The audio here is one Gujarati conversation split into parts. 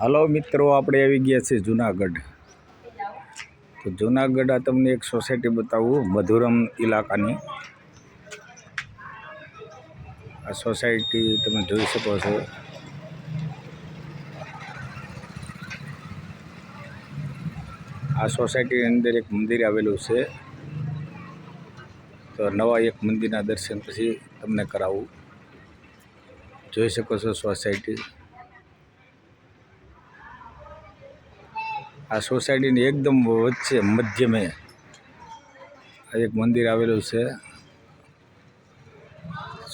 હાલો મિત્રો, આપણે આવી ગયા છીએ જુનાગઢ. તો જુનાગઢ આ તમને એક સોસાયટી બતાવું, મધુરમ ઇલાકાની. આ સોસાયટી તમે જોઈ શકો છો. આ સોસાયટીની અંદર એક મંદિર આવેલું છે. તો નવા એક મંદિરના દર્શન પછી તમને કરાવું. જોઈ શકો છો સોસાયટી આ સોસાયટીની એકદમ વચ્ચે મધ્યમે એક મંદિર આવેલું છે.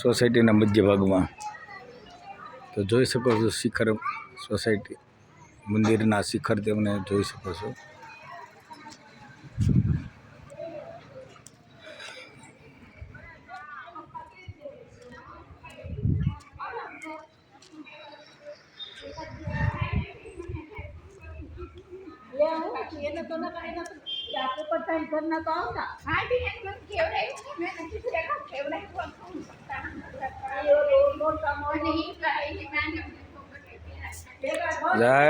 સોસાયટીના મધ્ય ભાગમાં. તો જોઈ શકો છો શિખર સોસાયટી. મંદિરના શિખર તમને જોઈ શકો છો. જય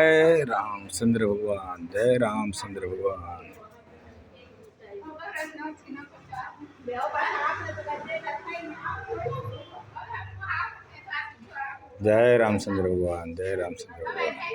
રામચંદ્ર ભગવાન જય રામચંદ્ર ભગવાન. જય રામચંદ્ર ભગવાન જય રામચંદ્ર ભગવાન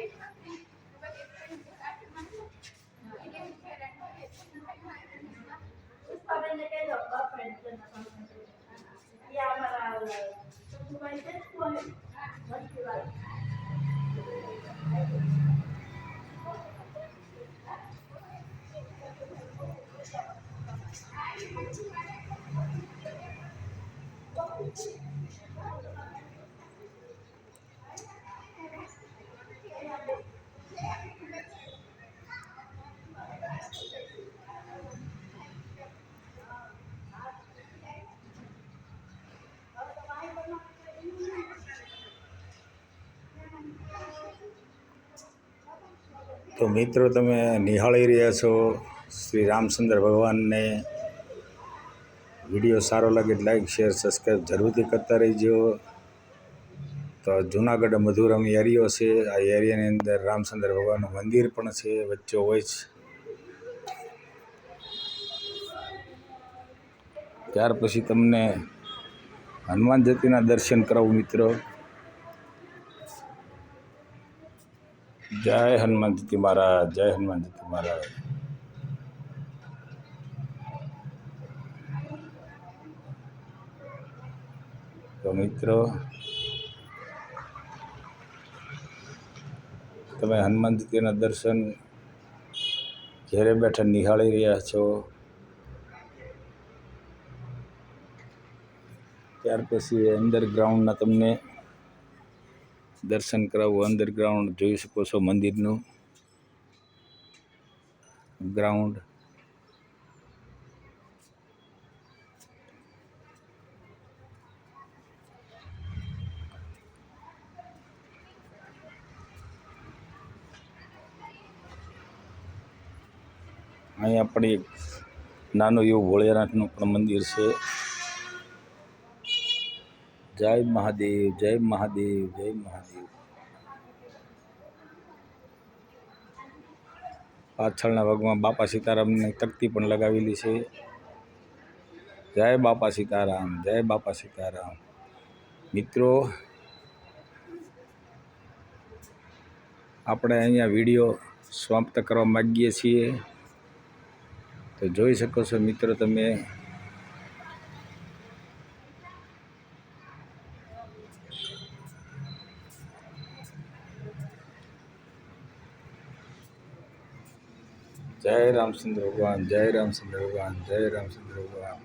તો મિત્રો તમે નિહાળી રહ્યા છો શ્રી રામચંદ્ર ભગવાનને. વીડિયો સારો લાગે લાઈક, શેર, સબસ્ક્રાઈબ જરૂરથી કરતા રહીજો. તો જુનાગઢ મધુરમ એરિયો છે. આ એરિયાની અંદર રામચંદ્ર ભગવાનનું મંદિર પણ છે, વચ્ચે હોય છે. ત્યાર પછી તમને હનુમાન જતીના દર્શન કરાવું મિત્રો. જય હનુમાનજી મહારાજ, જય હનુમાનજી મહારાજ. તો મિત્રો, તમે હનુમાનજીના દર્શન ઘેરે બેઠા નિહાળી રહ્યા છો, ત્યાર પછી અંડરગ્રાઉન્ડના તમને દર્શન કરાવવું અંડરગ્રાઉન્ડ જોઈ શકો છો મંદિરનું. ગ્રાઉન્ડ. અહીંયા પણ એક નાનું એવું ભોળિયાનાથનું પણ મંદિર છે. જય મહાદેવ જય મહાદેવ જય મહાદેવ. પાછળના ભાગમાં બાપા સીતારામની તકતી પણ લગાવેલી છે. જય બાપા સીતારામ, જય બાપા સીતારામ. મિત્રો, આપણે અહીંયા વીડિયો સમાપ્ત કરવા માગીએ છીએ. તો જોઈ શકો છો મિત્રો તમે જય રામચંદ્ર ભગવાન જય રામચંદ્ર ભગવાન જય રામચંદ્ર ભગવાન